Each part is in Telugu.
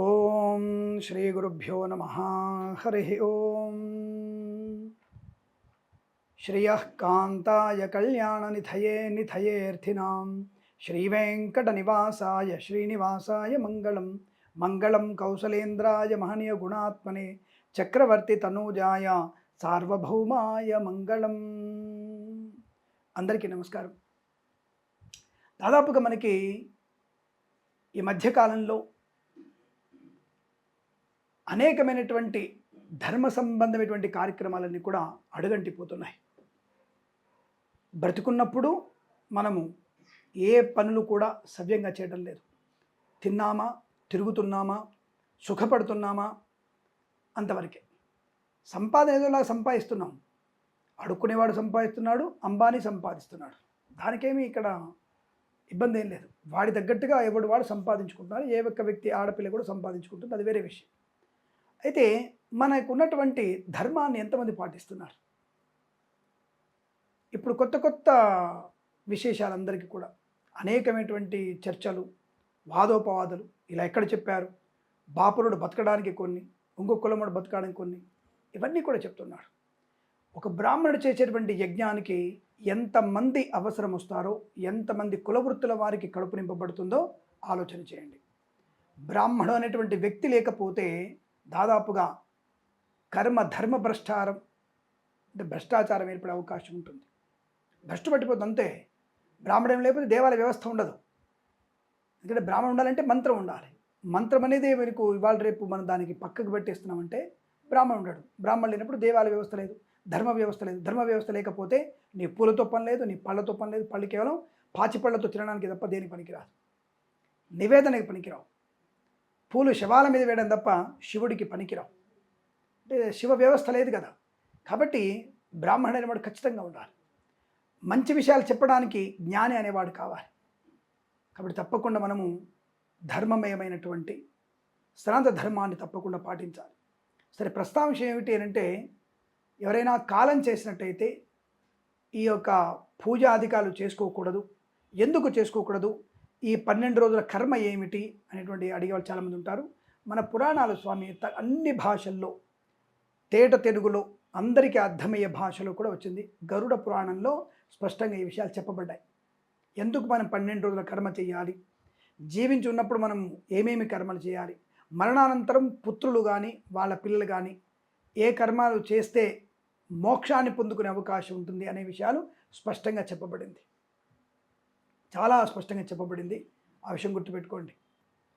ఓం శ్రీ గురుభ్యో నమ. హరి ఓం. శ్రియ కాంతాయ కళ్యాణనిధయే నిధయేర్థినాం శ్రీవేంకటనివాసాయ శ్రీనివాసాయ మంగళం. మంగళం కౌసలేంద్రాయ మహనీయ గుణాత్మనే చక్రవర్తి తనూజాయ సార్వభౌమాయ మంగళం. అందరికీ నమస్కారం. దాదాపుగా మనకి ఈ మధ్యకాలంలో అనేకమైనటువంటి ధర్మ సంబంధమైనటువంటి కార్యక్రమాలన్నీ కూడా అడుగంటిపోతున్నాయి. బ్రతికున్నప్పుడు మనము ఏ పనులు కూడా సవ్యంగా చేయడం లేదు. తిన్నామా? తిరుగుతున్నామా? సుఖపడుతున్నామా? అంతవరకే. సంపాదన ఏదోలా సంపాదిస్తున్నాం. అడుక్కునేవాడు సంపాదిస్తున్నాడు అంబానీ సంపాదిస్తున్నాడు. దానికేమీ ఇక్కడ ఇబ్బంది ఏం లేదు. వాడి తగ్గట్టుగా ఎవడు వాడు సంపాదించుకుంటున్నారు ఏ ఒక్క వ్యక్తి ఆడపిల్ల కూడా సంపాదించుకుంటుంది అది వేరే విషయం. అయితే మనకు ఉన్నటువంటి ధర్మాన్ని ఎంతమంది పాటిస్తున్నారు? ఇప్పుడు కొత్త కొత్త విశేషాలందరికీ కూడా అనేకమైనటువంటి చర్చలు వాదోపవాదాలు ఇలా ఎక్కడ చెప్పారు? బాపురుడు బతకడానికి కొన్ని ఇంకో కులముడు బతకడానికి కొన్ని ఇవన్నీ కూడా చెప్తున్నాడు ఒక బ్రాహ్మణుడు చేసేటువంటి యజ్ఞానికి ఎంతమంది అవసరం వస్తారో ఎంతమంది కులవృత్తుల వారికి కడుపు నింపబడుతుందో ఆలోచన చేయండి. బ్రాహ్మణుడు అనేటువంటి వ్యక్తి లేకపోతే దాదాపుగా కర్మ ధర్మ భ్రష్టారం అంటే భ్రష్టాచారం ఏర్పడే అవకాశం ఉంటుంది. భ్రష్టు పట్టిపోతుంది అంతే బ్రాహ్మణం లేకపోతే దేవాలయ వ్యవస్థ ఉండదు. ఎందుకంటే బ్రాహ్మణం ఉండాలంటే మంత్రం ఉండాలి. మంత్రం అనేది మనకు ఇవాళ రేపు మనం దానికి పక్కకు పెట్టేస్తున్నామంటే బ్రాహ్మణుడు ఉండడు. బ్రాహ్మణుడు లేనప్పుడు దేవాలయ వ్యవస్థ లేదు ధర్మ వ్యవస్థ లేదు. ధర్మ వ్యవస్థ లేకపోతే నీ పూలతో పని లేదు నీ పళ్ళతో పని లేదు. పళ్ళు కేవలం పాచి పళ్ళతో తినడానికి తప్ప దేనికి పనికిరాదు. నివేదనకి పనికిరావు. పూలు శవాల మీద వేయడం తప్ప శివుడికి పనికిరావు. అంటే శివ వ్యవస్థ లేదు కదా. కాబట్టి బ్రాహ్మణుడు అనేవాడు ఖచ్చితంగా ఉండాలి. మంచి విషయాలు చెప్పడానికి జ్ఞాని అనేవాడు కావాలి. కాబట్టి తప్పకుండా మనము ధర్మమయమైనటువంటి శ్రాంత ధర్మాన్ని తప్పకుండా పాటించాలి. సరే ప్రస్తాంశం ఏమిటి అంటే ఎవరైనా కాలం చేసినట్టయితే ఈ యొక్క పూజాధికారులు చేసుకోకూడదు. ఎందుకు చేసుకోకూడదు? ఈ పన్నెండు రోజుల కర్మ ఏమిటి అనేటువంటి అడిగే వాళ్ళు చాలామంది ఉంటారు. మన పురాణాలు స్వామి త- అన్ని భాషల్లో తేట తెలుగులో అందరికీ అర్థమయ్యే భాషలో కూడా వచ్చింది. గరుడ పురాణంలో స్పష్టంగా ఈ విషయాలు చెప్పబడ్డాయి. ఎందుకు మనం పన్నెండు రోజుల కర్మ చేయాలి? జీవించి ఉన్నప్పుడు మనం ఏమేమి కర్మలు చేయాలి? మరణానంతరం పుత్రులు కానీ వాళ్ళ పిల్లలు కానీ ఏ కర్మాలు చేస్తే మోక్షాన్ని పొందుకునే అవకాశం ఉంటుంది అనే విషయాలు స్పష్టంగా చెప్పబడింది. చాలా స్పష్టంగా చెప్పబడింది. ఆ విషయం గుర్తుపెట్టుకోండి.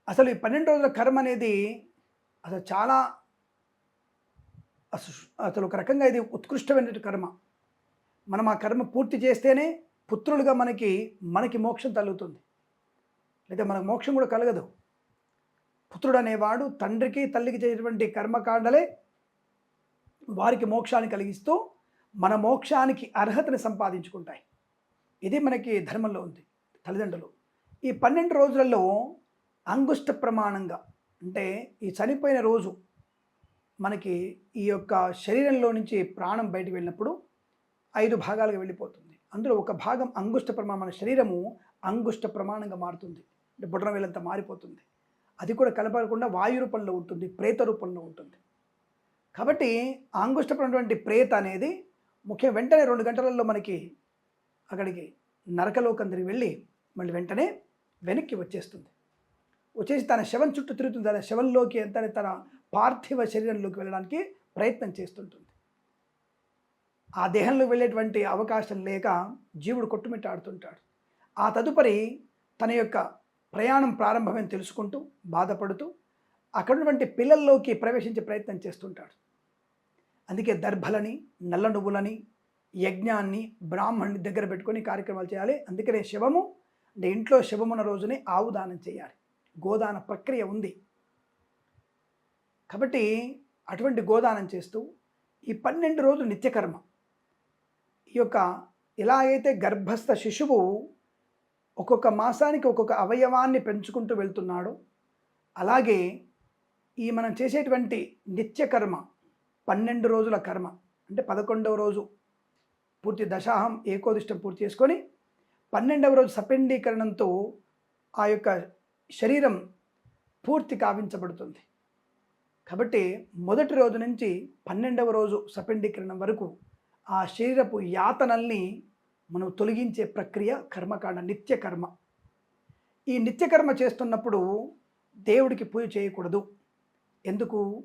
అసలు ఈ పన్నెండు రోజుల కర్మ అనేది అసలు చాలా అసలు అసలు ఒక రకంగా ఇది ఉత్కృష్టమైన కర్మ. మనం ఆ కర్మ పూర్తి చేస్తేనే పుత్రులుగా మనకి మనకి మోక్షం తల్లుతుంది లేదా మనకు మోక్షం కూడా కలగదు. పుత్రుడు అనేవాడు తండ్రికి తల్లికి చేసినటువంటి కర్మకాండలే వారికి మోక్షాన్ని కలిగిస్తూ మన మోక్షానికి అర్హతని సంపాదించుకుంటాయి. ఇది మనకి ధర్మంలో ఉంది. తల్లిదండ్రులు. ఈ పన్నెండు రోజులలో అంగుష్ట ప్రమాణంగా అంటే ఈ చనిపోయిన రోజు మనకి ఈ యొక్క శరీరంలో నుంచి ప్రాణం బయటకు వెళ్ళినప్పుడు ఐదు భాగాలుగా వెళ్ళిపోతుంది. అందులో ఒక భాగం అంగుష్ట ప్రమాణం మన శరీరము అంగుష్ట ప్రమాణంగా మారుతుంది. అంటే బుడ్ర వేలంతా మారిపోతుంది. అది కూడా కలపకుండా వాయు రూపంలో ఉంటుంది ప్రేత రూపంలో ఉంటుంది. కాబట్టి అంగుష్టపడినటువంటి ప్రేత అనేది ముఖ్యం వెంటనే రెండు గంటలలో మనకి అక్కడికి నరకలోకం తిరిగి వెళ్ళి మళ్ళీ వెంటనే వెనక్కి వచ్చేస్తుంది. వచ్చేసి తన శవం చుట్టూ తిరుగుతుంది. తన శవంలోకి ఎంత తన పార్థివ శరీరంలోకి వెళ్ళడానికి ప్రయత్నం చేస్తుంటుంది. ఆ దేహంలో వెళ్ళేటువంటి అవకాశం లేక జీవుడు కొట్టుమిట్టాడుతుంటాడు ఆ తదుపరి తన యొక్క ప్రయాణం ప్రారంభమని తెలుసుకుంటూ బాధపడుతూ అక్కడటువంటి పిల్లల్లోకి ప్రవేశించే ప్రయత్నం చేస్తుంటాడు. అందుకే దర్భలని నల్ల నువ్వులని యజ్ఞాన్ని బ్రాహ్మణ్ణి దగ్గర పెట్టుకొని కార్యక్రమాలు చేయాలి. అందుకనే శవము అంటే ఇంట్లో శుభమున రోజునే ఆవు దానం చేయాలి. గోదాన ప్రక్రియ ఉంది. కాబట్టి అటువంటి గోదానం చేస్తూ ఈ పన్నెండు రోజులు నిత్యకర్మ. ఈ యొక్క ఎలా అయితే గర్భస్థ శిశువు ఒక్కొక్క మాసానికి ఒక్కొక్క అవయవాన్ని పెంచుకుంటూ వెళ్తున్నాడో అలాగే ఈ మనం చేసేటువంటి నిత్యకర్మ పన్నెండు రోజుల కర్మ అంటే పదకొండవ రోజు పూర్తి దశాహం ఏకోదిష్టం పూర్తి చేసుకొని పన్నెండవ రోజు సపిండీకరణంతో ఆ యొక్క శరీరం పూర్తి కావించబడుతుంది. కాబట్టి మొదటి రోజు నుంచి పన్నెండవ రోజు సపెండీకరణం వరకు ఆ శరీరపు యాతనల్ని మనం తొలగించే ప్రక్రియ కర్మకాండ నిత్యకర్మ. ఈ నిత్యకర్మ చేస్తున్నప్పుడు దేవుడికి పూజ చేయకూడదు. ఎందుకు?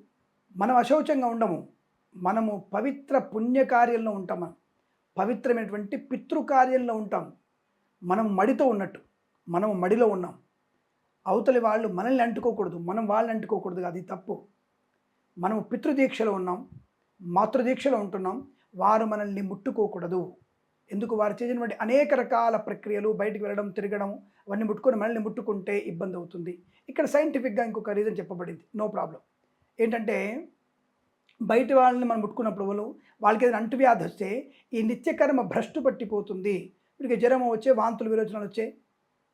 మనం అశౌచంగా ఉండము. మనము పవిత్ర పుణ్యకార్యంలో ఉంటాం మనం. పవిత్రమైనటువంటి పితృకార్యంలో ఉంటాం. మనం మడితో ఉన్నట్టు మనం మడిలో ఉన్నాం. అవతలి వాళ్ళు మనల్ని అంటుకోకూడదు మనం వాళ్ళని అంటుకోకూడదు అది తప్పు. మనం పితృదీక్షలో ఉన్నాం మాతృదీక్షలో ఉంటున్నాం వారు మనల్ని ముట్టుకోకూడదు. ఎందుకు? వారు చేసినటువంటి అనేక రకాల ప్రక్రియలు బయటికి వెళ్ళడం తిరగడం అవన్నీ ముట్టుకొని మనల్ని ముట్టుకుంటే ఇబ్బంది అవుతుంది. ఇక్కడ సైంటిఫిక్గా ఇంకొక రీజన్ చెప్పబడింది. నో ప్రాబ్లం ఏంటంటే బయట వాళ్ళని మనం ముట్టుకున్నప్పుడు వాళ్ళు వాళ్ళకి ఏదైనా అంటువ్యాధి వస్తే ఈ నిత్యకర్మ భ్రష్టు పట్టిపోతుంది. వీడికి జ్వరం వచ్చే వాంతులు విరోచనాలు వచ్చే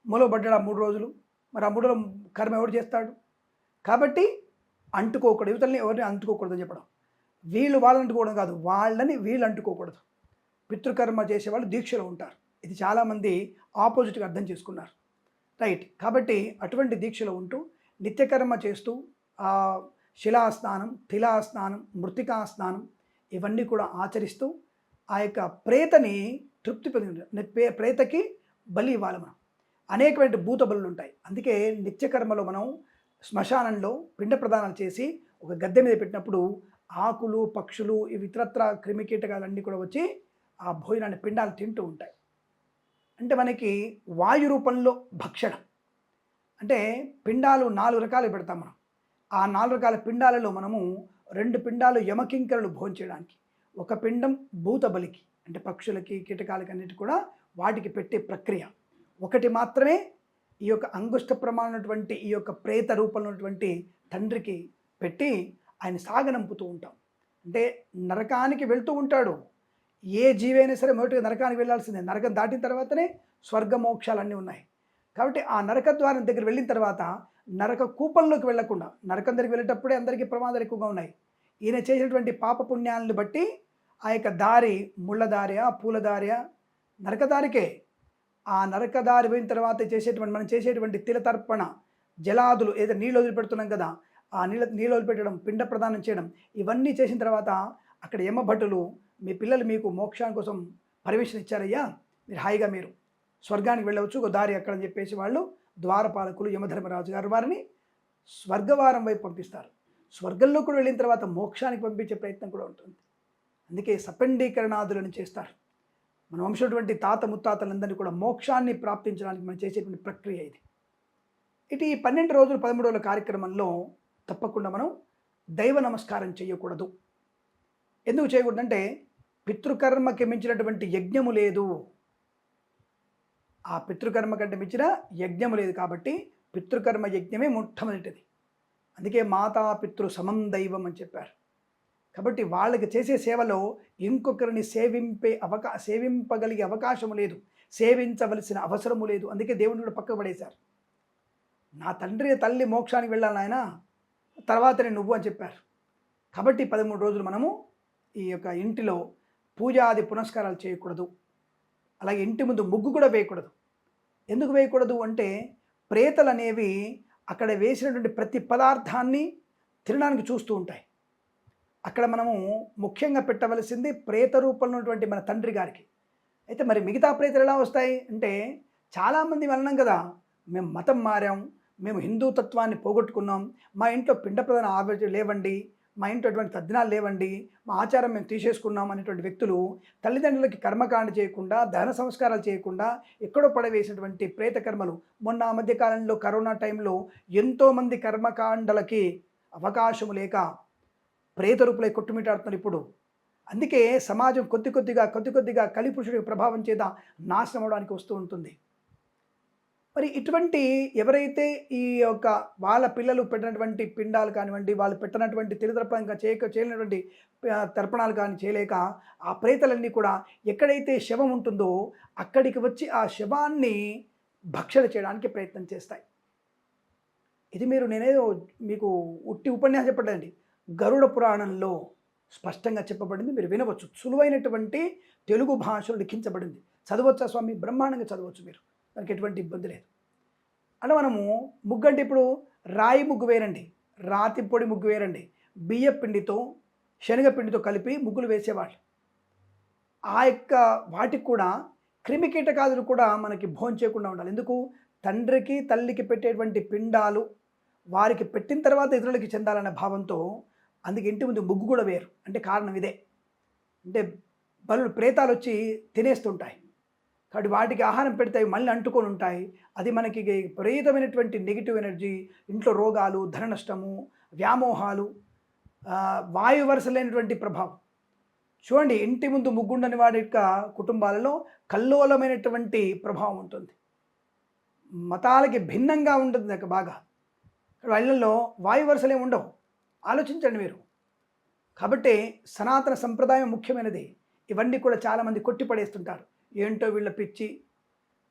మూలబడ్డాడు ఆ మూడు రోజులు. మరి ఆ మూడు రోజులు కర్మ ఎవరు చేస్తాడు? కాబట్టి అంటుకోకూడదు. యువతల్ని ఎవరిని అంటుకోకూడదు చెప్పడం. వీళ్ళు వాళ్ళని అంటుకోవడం కాదు. వాళ్ళని వీళ్ళు అంటుకోకూడదు. పితృకర్మ చేసేవాళ్ళు దీక్షలో ఉంటారు. ఇది చాలామంది ఆపోజిట్గా అర్థం చేసుకున్నారు. రైట్. కాబట్టి అటువంటి దీక్షలో ఉంటూ నిత్యకర్మ చేస్తూ శిలాస్నానం తిలాస్నానం మృతికా స్నానం ఇవన్నీ కూడా ఆచరిస్తూ ఆ యొక్క ప్రేతని తృప్తి పొంది ప్రే- ప్రేతకి బలి ఇవ్వాలి మనం. అనేకమైన భూత బలులు ఉంటాయి. అందుకే నిత్యకర్మలో మనం శ్మశానంలో పిండ ప్రదానాలు చేసి ఒక గద్దె మీద పెట్టినప్పుడు ఆకులు పక్షులు ఇవి ఇతరత్ర క్రిమికీటకాలన్నీ కూడా వచ్చి ఆ భోజనాన్ని పిండాలు తింటూ ఉంటాయి. అంటే మనకి వాయు రూపంలో భక్షణ. అంటే పిండాలు నాలుగు రకాలు పెడతాం మనం. ఆ నాలుగు రకాల పిండాలలో మనము రెండు పిండాలు యమకింకరలు భోంచేయడానికి. ఒక పిండం భూత బలికి. అంటే పక్షులకి కీటకాలకి అన్నిటి కూడా వాటికి పెట్టే ప్రక్రియ. ఒకటి మాత్రమే ఈ యొక్క అంగుష్ట ప్రమాణటువంటి ఈ యొక్క ప్రేత రూపంలో ఉన్నటువంటి తండ్రికి పెట్టి ఆయన సాగనంపుతూ ఉంటాం. అంటే నరకానికి వెళ్తూ ఉంటాడు. ఏ జీవైనా సరే మొదటిగా నరకానికి వెళ్ళాల్సిందే నరకం దాటిన తర్వాతనే స్వర్గ మోక్షాలన్నీ ఉన్నాయి. కాబట్టి ఆ నరక ద్వారం దగ్గర వెళ్ళిన తర్వాత నరక కూపంలోకి వెళ్ళకుండా నరకం దగ్గరికి వెళ్ళేటప్పుడే అందరికీ ప్రమాదాలు ఎక్కువగా ఉన్నాయి. ఈయన చేసినటువంటి పాప పుణ్యాలను బట్టి ఆ యొక్క దారి ముళ్ళ పూలదారియా పూల నరకదారికే ఆ నరకదారి పోయిన తర్వాత చేసేటువంటి మనం చేసేటువంటి తిలతర్పణ జలాదులు ఏదో నీళ్ళు వదిలిపెడుతున్నాం కదా ఆ నీళ్ళ నీళ్ళు వదిలిపెట్టడం పిండ ప్రదానం చేయడం ఇవన్నీ చేసిన తర్వాత అక్కడ యమభటులు మీ పిల్లలు మీకు మోక్షాని కోసం పర్మిషన్ ఇచ్చారయ్యా మీరు హాయిగా మీరు స్వర్గానికి వెళ్ళవచ్చు ఒక దారి అక్కడ అని చెప్పేసి వాళ్ళు ద్వారపాలకులు యమధర్మరాజు గారు వారిని స్వర్గవారం వైపు పంపిస్తారు. స్వర్గంలో కూడా వెళ్ళిన తర్వాత మోక్షానికి పంపించే ప్రయత్నం కూడా ఉంటుంది. అందుకే సపండీకరణాదులను చేస్తారు. మన వంశటువంటి తాత ముత్తాతలందరినీ కూడా మోక్షాన్ని ప్రాప్తించడానికి మనం చేసేటువంటి ప్రక్రియ ఇది. ఇటు ఈ పన్నెండు రోజులు పదమూడు రోజుల కార్యక్రమంలో తప్పకుండా మనం దైవ నమస్కారం చేయకూడదు. ఎందుకు చేయకూడదంటే పితృకర్మకి మించినటువంటి యజ్ఞము లేదు. ఆ పితృకర్మ కంటే మించిన యజ్ఞము లేదు కాబట్టి పితృకర్మ యజ్ఞమే మొట్టమొదటిది అందుకే మాతా పితృ సమం దైవం అని చెప్పారు. కాబట్టి వాళ్ళకి చేసే సేవలో ఇంకొకరిని సేవింపే అవకా సేవింపగలిగే అవకాశము లేదు. సేవించవలసిన అవసరము లేదు. అందుకే దేవుని కూడా పక్కకు పడేశారు. నా తండ్రి తల్లి మోక్షానికి వెళ్ళాలి ఆయన తర్వాతనే నువ్వు అని చెప్పారు. కాబట్టి పదమూడు రోజులు మనము ఈ యొక్క ఇంటిలో పూజాది పునస్కారాలు చేయకూడదు. అలాగే ఇంటి ముందు ముగ్గు కూడా వేయకూడదు. ఎందుకు వేయకూడదు అంటే ప్రేతలు అనేవి అక్కడ వేసినటువంటి ప్రతి పదార్థాన్ని తినడానికి చూస్తూ ఉంటాయి. అక్కడ మనము ముఖ్యంగా పెట్టవలసింది ప్రేత రూపంలో ఉన్నటువంటి మన తండ్రి గారికి. అయితే మరి మిగతా ప్రేతలు ఎలా వస్తాయి? అంటే చాలామంది వెళ్ళినాం కదా మేము మతం మారాం మేము హిందూ తత్వాన్ని పోగొట్టుకున్నాం మా ఇంట్లో పిండ ప్రధాన ఆలోచన లేవండి మా ఇంట్లో అటువంటి తద్దినాలు లేవండి మా ఆచారం మేము తీసేసుకున్నాం అనేటువంటి వ్యక్తులు తల్లిదండ్రులకి కర్మకాండ చేయకుండా దహన సంస్కారాలు చేయకుండా ఎక్కడో పడవేసినటువంటి ప్రేత కర్మలు. మొన్న ఆ మధ్యకాలంలో కరోనా టైంలో ఎంతోమంది కర్మకాండలకి అవకాశము లేక ప్రేత రూపులై కొట్టుమిటాడుతున్నారు ఇప్పుడు. అందుకే సమాజం కొద్ది కొద్దిగా కొద్ది కొద్దిగా కలిపురుషుడి ప్రభావం చేత నాశనం అవడానికి వస్తూ ఉంటుంది. మరి ఇటువంటి ఎవరైతే ఈ యొక్క వాళ్ళ పిల్లలు పెట్టినటువంటి పిండాలు కానివ్వండి వాళ్ళు పెట్టినటువంటి తిరుతర్పణంగా చేయక చేయలేనటువంటి తర్పణాలు కానీ చేయలేక ఆ ప్రేతలన్నీ కూడా ఎక్కడైతే శవం ఉంటుందో అక్కడికి వచ్చి ఆ శవాన్ని భక్షణ చేయడానికి ప్రయత్నం చేస్తాయి. ఇది మీరు నేనేదో మీకు ఉట్టి ఉపన్యాసం చెప్పండి గరుడ పురాణంలో స్పష్టంగా చెప్పబడింది మీరు వినవచ్చు. సులువైనటువంటి తెలుగు భాషలో లిఖించబడింది. చదవచ్చా స్వామి? బ్రహ్మాండంగా చదవచ్చు మీరు. దానికి ఎటువంటి ఇబ్బంది లేదు. అంటే మనము ముగ్గు అంటే ఇప్పుడు రాయి ముగ్గు వేరండి రాతి పొడి ముగ్గు వేరండి బియ్య పిండితో శనగపిండితో కలిపి ముగ్గులు వేసేవాళ్ళు. ఆ యొక్క వాటికి కూడా క్రిమి కీటకాదులు కూడా మనకి భోజనం చేయకుండా ఉండాలి. ఎందుకు? తండ్రికి తల్లికి పెట్టేటువంటి పిండాలు వారికి పెట్టిన తర్వాత ఇతరులకి చెందాలనే భావంతో అందుకే ఇంటి ముందు ముగ్గు కూడా వేరు అంటే కారణం ఇదే. అంటే బలు ప్రేతాలు వచ్చి తినేస్తుంటాయి. కాబట్టి వాటికి ఆహారం పెడితే అవి మళ్ళీ అంటుకొని ఉంటాయి. అది మనకి విపరీతమైనటువంటి నెగిటివ్ ఎనర్జీ ఇంట్లో రోగాలు ధన నష్టము వ్యామోహాలు వాయు వరుస లేనటువంటి ప్రభావం. చూడండి ఇంటి ముందు ముగ్గుండని వాడి యొక్క కుటుంబాలలో కల్లోలమైనటువంటి ప్రభావం ఉంటుంది. మతాలకి భిన్నంగా ఉంటుంది నాకు బాగా. వాళ్ళల్లో వాయు వరుసలే ఉండవు. ఆలోచించండి మీరు. కాబట్టి సనాతన సంప్రదాయం ముఖ్యమైనది. ఇవన్నీ కూడా చాలామంది కొట్టిపడేస్తుంటారు ఏంటో వీళ్ళ పిచ్చి?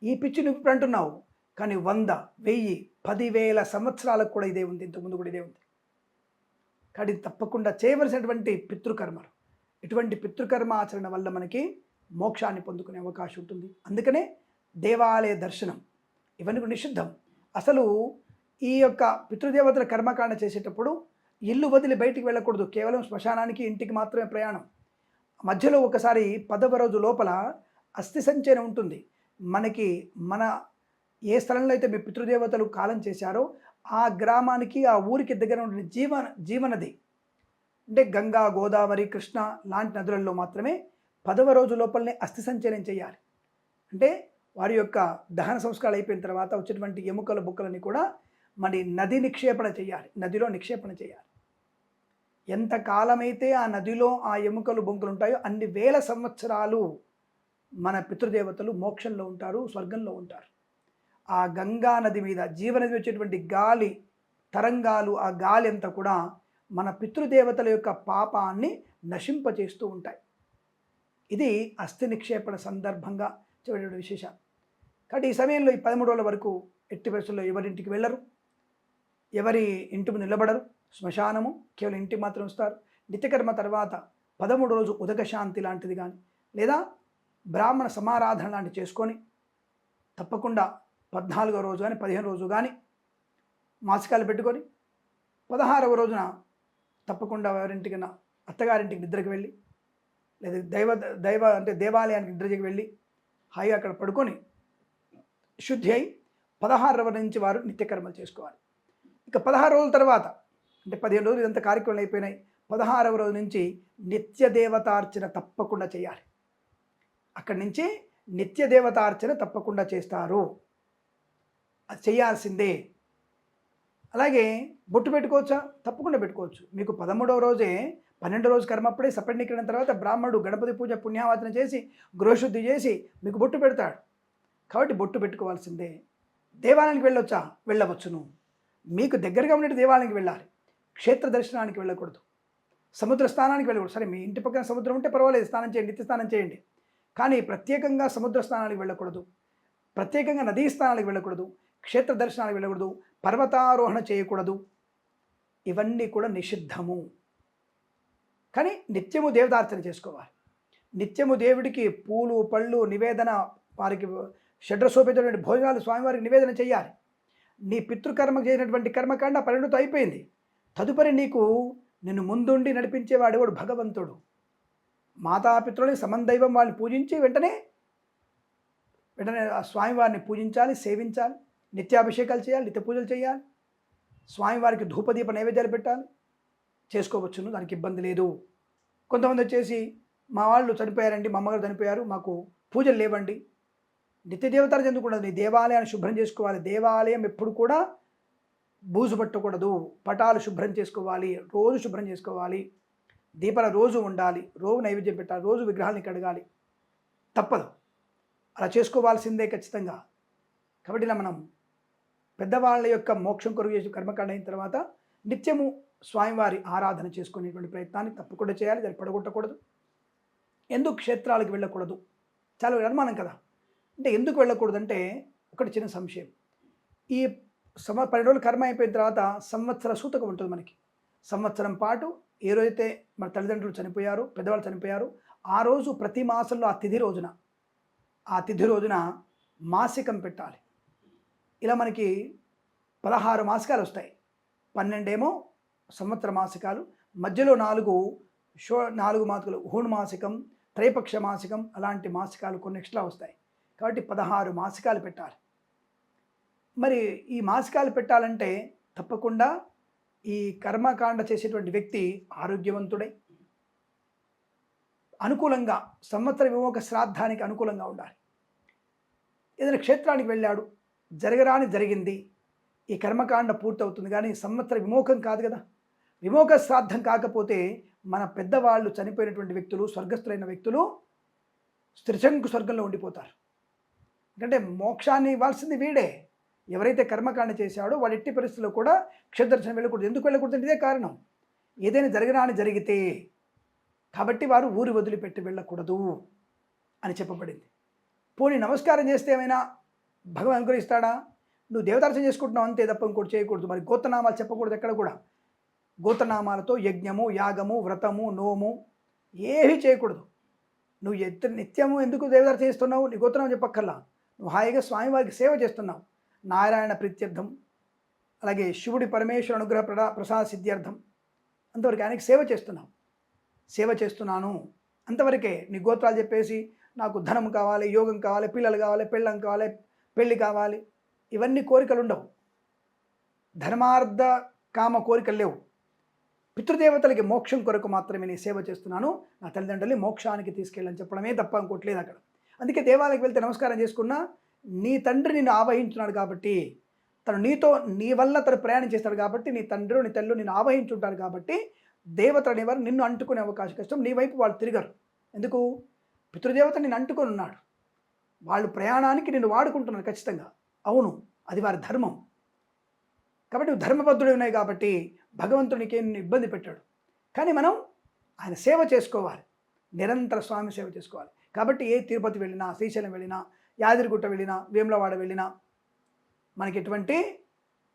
ఈ పిచ్చి నువ్వు ఇప్పుడు అంటున్నావు. కానీ వంద వెయ్యి పదివేల సంవత్సరాలకు కూడా ఇదే ఉంది. ఇంతకుముందు కూడా ఇదే ఉంది. కానీ తప్పకుండా చేయవలసినటువంటి పితృకర్మలు. ఇటువంటి పితృకర్మ ఆచరణ వల్ల మనకి మోక్షాన్ని పొందుకునే అవకాశం ఉంటుంది. అందుకనే దేవాలయ దర్శనం ఇవన్నీ కూడా నిషిద్ధం. అసలు ఈ యొక్క పితృదేవతల కర్మకాండ చేసేటప్పుడు ఇల్లు వదిలి బయటికి వెళ్ళకూడదు. కేవలం శ్మశానానికి ఇంటికి మాత్రమే ప్రయాణం. మధ్యలో ఒకసారి పదవ రోజు లోపల అస్థి సంచయనం ఉంటుంది. మనకి మన ఏ స్థలంలో అయితే మీ పితృదేవతలు కాలం చేశారో ఆ గ్రామానికి ఆ ఊరికి దగ్గర ఉండే జీవన జీవనది అంటే గంగా గోదావరి కృష్ణ లాంటి నదులలో మాత్రమే పదవ రోజు లోపలనే అస్థి సంచలనం చేయాలి. అంటే వారి యొక్క దహన సంస్కారాలు అయిపోయిన తర్వాత వచ్చేటువంటి ఎముకల బుక్కలని కూడా మరి నది నిక్షేపణ చేయాలి. నదిలో నిక్షేపణ చేయాలి. ఎంత కాలమైతే ఆ నదిలో ఆ ఎముకలు బొంకులు ఉంటాయో అన్ని వేల సంవత్సరాలు మన పితృదేవతలు మోక్షంలో ఉంటారు స్వర్గంలో ఉంటారు. ఆ గంగా నది మీద జీవనది వచ్చేటువంటి గాలి తరంగాలు ఆ గాలి అంతా కూడా మన పితృదేవతల యొక్క పాపాన్ని నశింపచేస్తూ ఉంటాయి. ఇది అస్థి నిక్షేపణ సందర్భంగా చెప్పేటువంటి విశేషాలు. కాబట్టి ఈ సమయంలో ఈ పదమూడు రోజుల వరకు ఎట్టి పరిస్థితుల్లో ఎవరింటికి వెళ్ళరు ఎవరి ఇంటి ముందు నిలబడరు శ్మశానము కేవలం ఇంటికి మాత్రం వస్తారు నిత్యకర్మ తర్వాత పదమూడు రోజు ఉదక శాంతి లాంటిది కానీ లేదా బ్రాహ్మణ సమారాధన లాంటివి చేసుకొని తప్పకుండా పద్నాలుగో రోజు కానీ పదిహేను రోజు కానీ మాసికాలు పెట్టుకొని పదహారవ రోజున తప్పకుండా ఎవరింటికైనా అత్తగారింటికి నిద్రకి వెళ్ళి లేదా దైవ దైవ అంటే దేవాలయానికి నిద్రకి వెళ్ళి హాయిగా అక్కడ పడుకొని శుద్ధి అయి పదహారవ నుంచి వారు నిత్యకర్మలు చేసుకోవాలి. ఇక పదహారు రోజుల తర్వాత అంటే పదిహేను రోజులు ఇదంతా కార్యక్రమాలు అయిపోయినాయి. పదహారవ రోజు నుంచి నిత్య దేవతార్చన తప్పకుండా చేయాలి. అక్కడి నుంచి నిత్య దేవతార్చన తప్పకుండా చేస్తారు. అది చేయాల్సిందే. అలాగే బొట్టు పెట్టుకోవచ్చా? తప్పకుండా పెట్టుకోవచ్చు. మీకు పదమూడవ రోజే పన్నెండు రోజు కర్మప్పుడే అప్పుడే తర్వాత బ్రాహ్మణుడు గణపతి పూజ పుణ్యావాచన చేసి గృహశుద్ధి చేసి మీకు బొట్టు పెడతాడు. కాబట్టి బొట్టు పెట్టుకోవాల్సిందే. దేవాలయానికి వెళ్ళొచ్చా? వెళ్ళవచ్చును. మీకు దగ్గరగా ఉండే దేవాలయానికి వెళ్ళాలి. క్షేత్ర దర్శనానికి వెళ్ళకూడదు. సముద్ర స్నానానికి వెళ్ళకూడదు. సరే మీ ఇంటి పక్కన సముద్రం ఉంటే పర్వాలేదు స్నానం చేయండి నిత్య స్నానం చేయండి. కానీ ప్రత్యేకంగా సముద్ర స్నానానికి వెళ్ళకూడదు. ప్రత్యేకంగా నదీ స్నానాలకు వెళ్ళకూడదు. క్షేత్ర దర్శనానికి వెళ్ళకూడదు. పర్వతారోహణ చేయకూడదు. ఇవన్నీ కూడా నిషిద్ధము. కానీ నిత్యము దేవతార్చన చేసుకోవాలి. నిత్యము దేవుడికి పూలు పళ్ళు నివేదన వారికి షడ్రసోపేతమైన భోజనాలు స్వామివారికి నివేదన చేయాలి. నీ పితృకర్మ చేసినటువంటి కర్మకాండ పరిణితో అయిపోయింది. తదుపరి నీకు నిన్ను ముందుండి నడిపించేవాడు వాడు భగవంతుడు. మాతాపితృని సమందైవం వాళ్ళని పూజించి వెంటనే వెంటనే ఆ స్వామివారిని పూజించాలి సేవించాలి నిత్యాభిషేకాలు చేయాలి నిత్య పూజలు చేయాలి. స్వామివారికి ధూపదీప నైవేద్యాలు పెట్టాలి. చేసుకోవచ్చును దానికి ఇబ్బంది లేదు. కొంతమంది వచ్చేసి మా వాళ్ళు చనిపోయారండి మా అమ్మగారు చనిపోయారు మాకు పూజలు లేవండి. నిత్య దేవతలు చెందుకూడదు నీ దేవాలయాన్ని శుభ్రం చేసుకోవాలి. దేవాలయం ఎప్పుడు కూడా బూజు పట్టకూడదు పటాలు శుభ్రం చేసుకోవాలి రోజు శుభ్రం చేసుకోవాలి దీపాల రోజు ఉండాలి రోజు నైవేద్యం పెట్టాలి రోజు విగ్రహాన్ని కడగాలి. తప్పదు. అలా చేసుకోవాల్సిందే ఖచ్చితంగా. కాబట్టి ఇలా మనం పెద్దవాళ్ళ యొక్క మోక్షం కొరకు చేసి కర్మకాండ అయిన తర్వాత నిత్యము స్వామివారి ఆరాధన చేసుకునేటువంటి ప్రయత్నాన్ని తప్పకుండా చేయాలి దాన్ని పడగొట్టకూడదు. ఎందుకు క్షేత్రాలకు వెళ్ళకూడదు? చాలా అనుమానం కదా. అంటే ఎందుకు వెళ్ళకూడదు అంటే ఒకటి చిన్న సంశయం. ఈ సంవ పన్నెండు రోజులు కర్మ అయిపోయిన తర్వాత సంవత్సర సూతకం ఉంటుంది మనకి. సంవత్సరం పాటు ఏ రోజైతే మన తల్లిదండ్రులు చనిపోయారు పెద్దవాళ్ళు చనిపోయారు ఆ రోజు ప్రతి మాసంలో ఆ తిథి రోజున ఆ తిథి రోజున మాసికం పెట్టాలి. ఇలా మనకి పదహారు మాసికాలు వస్తాయి. పన్నెండేమో సంవత్సర మాసికాలు మధ్యలో నాలుగు షో నాలుగు మాసికలు హూణ్ మాసికం త్రైపక్ష మాసికం అలాంటి మాసికాలు కొన్ని ఎక్స్ట్రా వస్తాయి. కాబట్టి పదహారు మాసికాలు పెట్టాలి. మరి ఈ మాసికాలు పెట్టాలంటే తప్పకుండా ఈ కర్మకాండ చేసేటువంటి వ్యక్తి ఆరోగ్యవంతుడై అనుకూలంగా సంవత్సర విమోక శ్రాద్ధానికి అనుకూలంగా ఉండాలి. ఏదైనా క్షేత్రానికి వెళ్ళాడు జరగరాని జరిగింది ఈ కర్మకాండ పూర్తవుతుంది కానీ సంవత్సర విమోకం కాదు కదా. విమోక శ్రాద్ధం కాకపోతే మన పెద్దవాళ్ళు చనిపోయినటువంటి వ్యక్తులు స్వర్గస్థులైన వ్యక్తులు త్రిశంకు స్వర్గంలో ఉండిపోతారు. ఎందుకంటే మోక్షాన్ని ఇవ్వాల్సింది వీడే. ఎవరైతే కర్మకాండ చేశాడో వాడు ఎట్టి పరిస్థితుల్లో కూడా క్షేత్రదర్శనం వెళ్ళకూడదు. ఎందుకు వెళ్ళకూడదు ఇదే కారణం. ఏదైనా జరగరాని జరిగితే కాబట్టి వారు ఊరి వదిలిపెట్టి వెళ్ళకూడదు అని చెప్పబడింది. పోనీ నమస్కారం చేస్తే ఏమైనా భగవాన్ అనుగ్రహిస్తాడా? నువ్వు దేవతార్చన చేసుకుంటున్నావు అంతే తప్ప ఇంకోటి చేయకూడదు. మరి గోత్రనామాలు చెప్పకూడదు ఎక్కడ కూడా. గోత్రనామాలతో యజ్ఞము యాగము వ్రతము నోము ఏవి చేయకూడదు. నువ్వు ఎత్త నిత్యము ఎందుకు దేవదార్చన చేస్తున్నావు? నీ గోత్రనామం చెప్పక్కర్లా. నువ్వు హాయిగా స్వామివారికి సేవ చేస్తున్నావు. నారాయణ ప్రీత్యర్థం అలాగే శివుడి పరమేశ్వర అనుగ్రహ ప్రడా ప్రసాద సిద్ధ్యర్థం. అంతవరకు ఆయనకి సేవ చేస్తున్నాం. సేవ చేస్తున్నాను. అంతవరకే నీ గోత్రాలు చెప్పేసి నాకు ధనం కావాలి యోగం కావాలి పిల్లలు కావాలి పెళ్ళం కావాలి పెళ్ళి కావాలి. ఇవన్నీ కోరికలు ఉండవు. ధర్మార్థ కామ కోరికలు లేవు. పితృదేవతలకి మోక్షం కొరకు మాత్రమే నేను సేవ చేస్తున్నాను. నా తల్లిదండ్రుల్ని మోక్షానికి తీసుకెళ్ళని చెప్పడమే తప్ప ఇంకోట్లేదు అక్కడ. అందుకే దేవాలయకి వెళ్తే నమస్కారం చేసుకున్నా నీ తండ్రి నిన్ను ఆవహించున్నాడు కాబట్టి తను నీతో నీ వల్ల తను ప్రయాణం చేస్తాడు కాబట్టి నీ తండ్రి నీ తల్లు నిన్ను ఆవహించుంటారు కాబట్టి దేవత అనేవారు నిన్ను అంటుకునే అవకాశం కష్టం నీ వైపు వాళ్ళు తిరగరు. ఎందుకు? పితృదేవత నిన్ను అంటుకొని ఉన్నాడు. వాళ్ళు ప్రయాణానికి నిన్ను వాడుకుంటున్నారు ఖచ్చితంగా. అవును అది వారి ధర్మం. కాబట్టి నువ్వు ధర్మబద్ధుడు ఉన్నాయి కాబట్టి భగవంతునికి నిన్ను ఇబ్బంది పెట్టాడు. కానీ మనం ఆయన సేవ చేసుకోవాలి. నిరంతర స్వామి సేవ చేసుకోవాలి. కాబట్టి ఏ తిరుపతి వెళ్ళినా శ్రీశైలం వెళ్ళినా యాదిరిగుట్ట వెళ్ళినా వేములవాడ వెళ్ళినా మనకి ఎటువంటి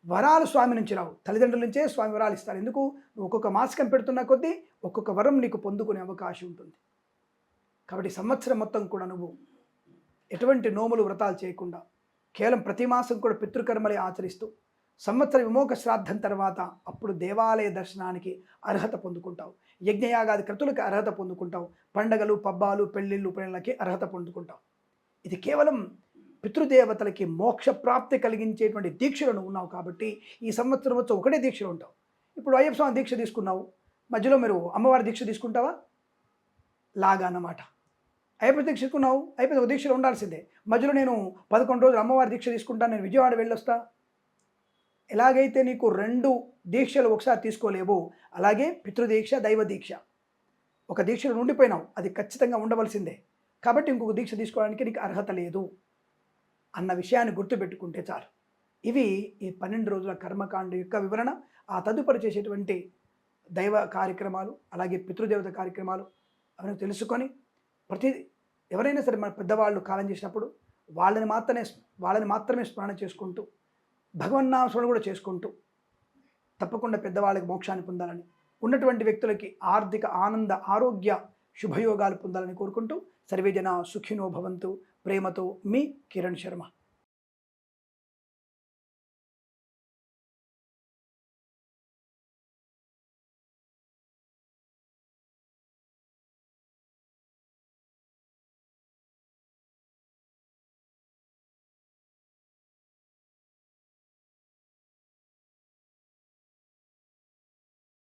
వరాలు స్వామి నుంచి రావు. తల్లిదండ్రుల నుంచే స్వామి వరాలు ఇస్తారు. ఎందుకు? నువ్వు ఒక్కొక్క మాసికం పెడుతున్న కొద్దీ ఒక్కొక్క వరం నీకు పొందుకునే అవకాశం ఉంటుంది. కాబట్టి సంవత్సరం మొత్తం కూడా నువ్వు ఎటువంటి నోములు వ్రతాలు చేయకుండా కేవలం ప్రతి మాసం కూడా పితృకర్మలే ఆచరిస్తూ సంవత్సర విమోక శ్రాద్ధం తర్వాత అప్పుడు దేవాలయ దర్శనానికి అర్హత పొందుకుంటావు. యజ్ఞయాగాది క్రతులకు అర్హత పొందుకుంటావు. పండగలు పబ్బాలు పెళ్ళిళ్ళు పెళ్ళకి అర్హత పొందుకుంటావు. ఇది కేవలం పితృదేవతలకి మోక్ష ప్రాప్తి కలిగించేటువంటి దీక్షలు నువ్వు ఉన్నావు కాబట్టి ఈ సంవత్సరం వచ్చి ఒకటే దీక్షలు ఉంటావు. ఇప్పుడు అయ్యప్ప స్వామి దీక్ష తీసుకున్నావు. మధ్యలో మీరు అమ్మవారి దీక్ష తీసుకుంటావా? లాగా అన్నమాట. అయ్యప్ప దీక్ష తీసుకున్నావు. అయిపోయింది ఒక దీక్షలో ఉండాల్సిందే. మధ్యలో నేను పదకొండు రోజులు అమ్మవారి దీక్ష తీసుకుంటాను నేను విజయవాడ వెళ్ళొస్తా. ఎలాగైతే నీకు రెండు దీక్షలు ఒకసారి తీసుకోలేవు అలాగే పితృదీక్ష దైవ దీక్ష. ఒక దీక్షలో ఉండిపోయినావు అది ఖచ్చితంగా ఉండవలసిందే. కాబట్టి ఇంకొక దీక్ష తీసుకోవడానికి నీకు అర్హత లేదు అన్న విషయాన్ని గుర్తుపెట్టుకుంటే చాలు. ఇవి ఈ పన్నెండు రోజుల కర్మకాండ యొక్క వివరణ. ఆ తదుపరి చేసేటువంటి దైవ కార్యక్రమాలు అలాగే పితృదేవత కార్యక్రమాలు అవన్నీ తెలుసుకొని ప్రతి ఎవరైనా సరే మన పెద్దవాళ్ళు కాలం చేసినప్పుడు వాళ్ళని మాత్రమే వాళ్ళని మాత్రమే స్మరణ చేసుకుంటూ భగవన్నామస్మరణ కూడా చేసుకుంటూ తప్పకుండా పెద్దవాళ్ళకి మోక్షాన్ని పొందాలని ఉన్నటువంటి వ్యక్తులకి ఆర్థిక ఆనంద ఆరోగ్య శుభయోగాలు పొందాలని కోరుకుంటూ సర్వేజన సుఖినో భవంతు. ప్రేమతో మీ కిరణ్ శర్మ.